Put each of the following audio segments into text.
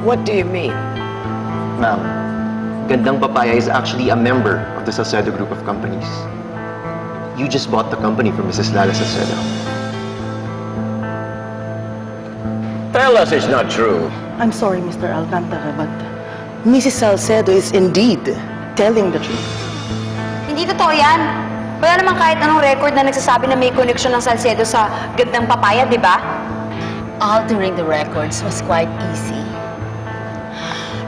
What do you mean? Ma'am, Gandang Papaya is actually a member of the Salcedo Group of Companies. You just bought the company from Mrs. Lala Salcedo. Tell us it's not true. I'm sorry, Mr. Alcantara, but Mrs. Salcedo is indeed telling the truth. Hindi totoo yan. Wala naman kahit anong record na nagsasabi na may connection ng Salcedo sa gandang papaya, di ba? Altering the records was quite easy.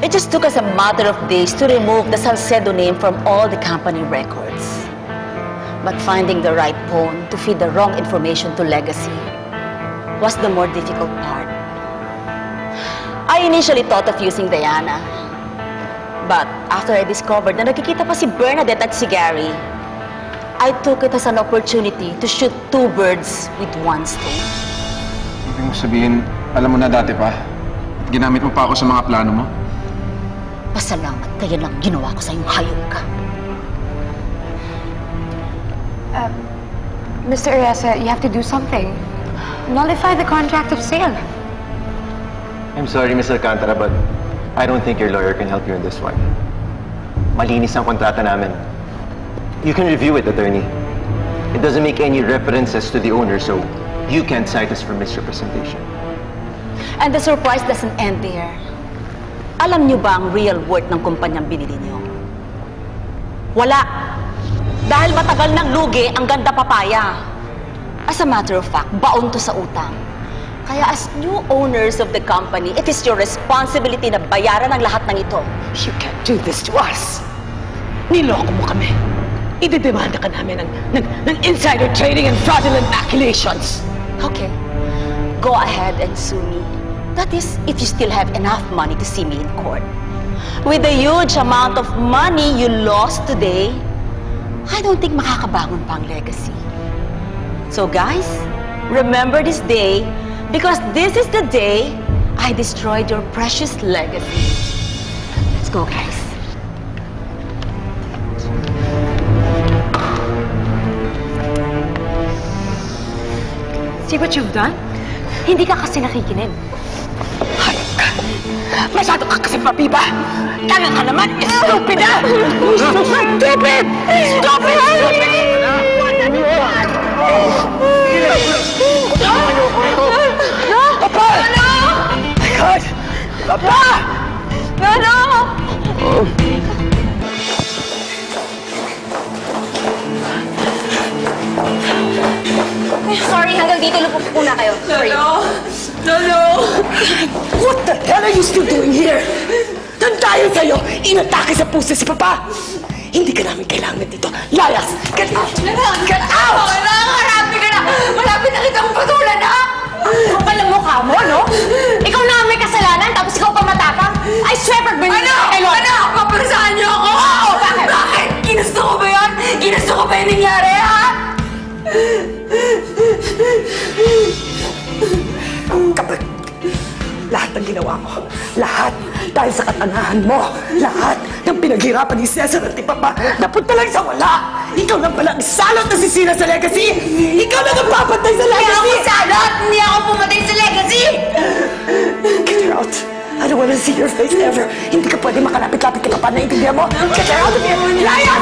It just took us a matter of days to remove the Salcedo name from all the company records. But finding the right pawn to feed the wrong information to Legacy was the more difficult part. I initially thought of using Diana. But after I discovered na nakikita pa si Bernadette at si Gary, I took it as an opportunity to shoot two birds with one stone. Ibig mo sabihin, alam mo na dati pa? Ginamit mo pa ako sa mga plano mo? Pasalamat kaya lang ginawa ko sa iyong hayop ka. Mr. Ariasa, you have to do something. Nullify the contract of sale. I'm sorry, Ms. Alcantara, but I don't think your lawyer can help you in this one. Malinis ang kontrata namin. You can review it, attorney. It doesn't make any references to the owner, so you can't cite us for misrepresentation. And the surprise doesn't end there. Alam niyo ba ang real worth ng kumpanyang binili niyo? Wala. Dahil matagal ng lugi ang ganda papaya. As a matter of fact, baon to sa utang. Kaya as new owners of the company, it is your responsibility na bayaran ang lahat ng ito. You can't do this to us. Niloko mo kami. Idedemanda ka namin ng, ng, ng insider trading and fraudulent machinations. Okay. Go ahead and sue me. That is, if you still have enough money to see me in court. With the huge amount of money you lost today, I don't think makakabangon pa ang legacy. So guys, remember this day because this is the day I destroyed your precious legacy. Let's go, guys. See what you've done? Hindi ka kasi nakikinig. Hayop ka. Masyado ka kasi papiba. Tanga ka naman. Stupid ah! Stupid! Stupid! Stupid! Papa! My God! Papa! Sorry, hanggang dito lang po muna kayo. Sorry. What the hell are you still doing here? Tayo sa'yo. Inatake sa puso si Papa. Hindi ka namin kailangan dito. Layas! Get out! Get out! Nakakaharapin ka na! Malapit na kitang patulan na! Kapal ang mukha mo, no? Ikaw na ang may kasalanan, tapos ikaw pa matapang? I swear, pag Ano? Ano? Papasahan niyo ako! Oo! Bakit? Bakit? Ginusto ko ba yun? Ginusto ko ba yung nangyari, ha? Ng ginawa mo, lahat dahil sa katanahan mo, lahat ng pinaghirapan ni Cesar at ni Papa, napunta lang sa wala. Ikaw lang pala ang salot na sisira sa legacy. Ikaw lang ang papatay sa Kaya ako legacy. salot! Hindi ako pumatay sa legacy! Get her out. I don't want to see your face ever. Hindi ka pwede makalapit-lapit kay Papa. Naintindihan mo? Get her out of here. Liar!